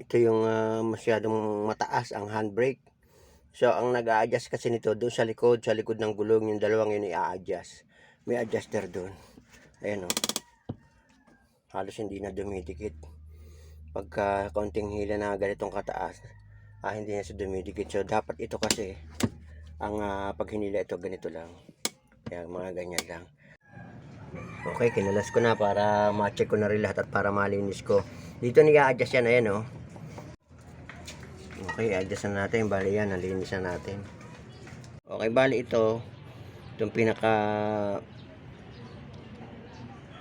ito yung ah, masyadong mataas ang handbrake. So, ang nag adjust kasi nito doon sa likod, sa likod ng gulong, yung dalawang yun i-adjust. May adjuster doon. Ayan o. Halos hindi na dumidikit. Pagka konting hila na ganitong kataas, ah, hindi na siya dumidikit. So, dapat ito kasi, ang ah, pag hinila ito, ganito lang. Kaya mga ganyan lang. Okay, kinalas ko na para ma-check ko na rin lahat at para malinis ko. Dito nag-a-adjust yan, ayan o. Okay, adjust na natin. Bali yan, nalinis na natin. Okay, bali ito, itong pinaka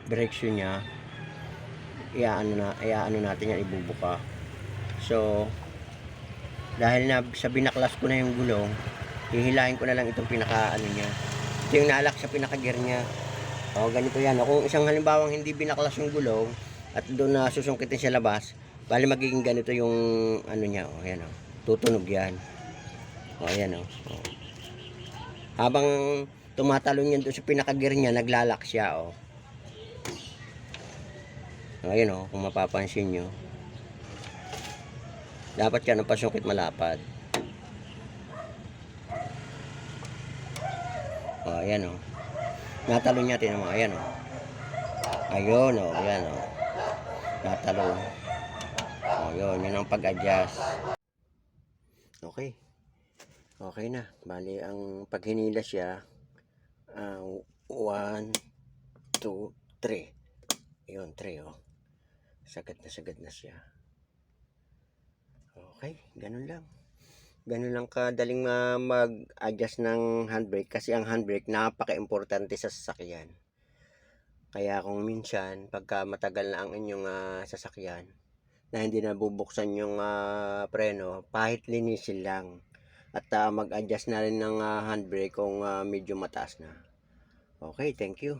direksyon niya, iaano na, iaano natin yan, ibubuka. So, dahil na sa binaklas ko na yung gulong, hihilahin ko na lang itong pinaka ano niya. Ito yung nalak sa pinaka gear niya. O, ganito yan. Kung isang halimbawang hindi binaklas yung gulong at doon na susungkitin sa labas, bali magiging ganito yung ano niya. O, ayan o. Tutunog yan. O, ayan o. Habang tumatalon yan doon sa pinaka-gear niya, naglalak siya o. Ayan o. Kung mapapansin nyo. Dapat yan ang pasungkit malapad. O, ayan o. Natalon niya, tinan. Ayan o. Ayun o. Ayan o. Natalon. O, yun. Yun ang pag-adjust. Okay. Okay na. Bali, ang pag hinila siya, ah, one, two, three. Ayun, three o. Sagad na sagad na siya. Okay, ganun lang. Ganun lang kadaling ma- mag-adjust ng handbrake kasi ang handbrake napaka-importante sa sasakyan. Kaya kung minsan, pagka matagal na ang inyong ah, sasakyan, na hindi na bubuksan yung ah, preno, pahit linisin lang. At ah, mag-adjust na rin ng ah, handbrake kung ah, medyo mataas na. Okay, thank you.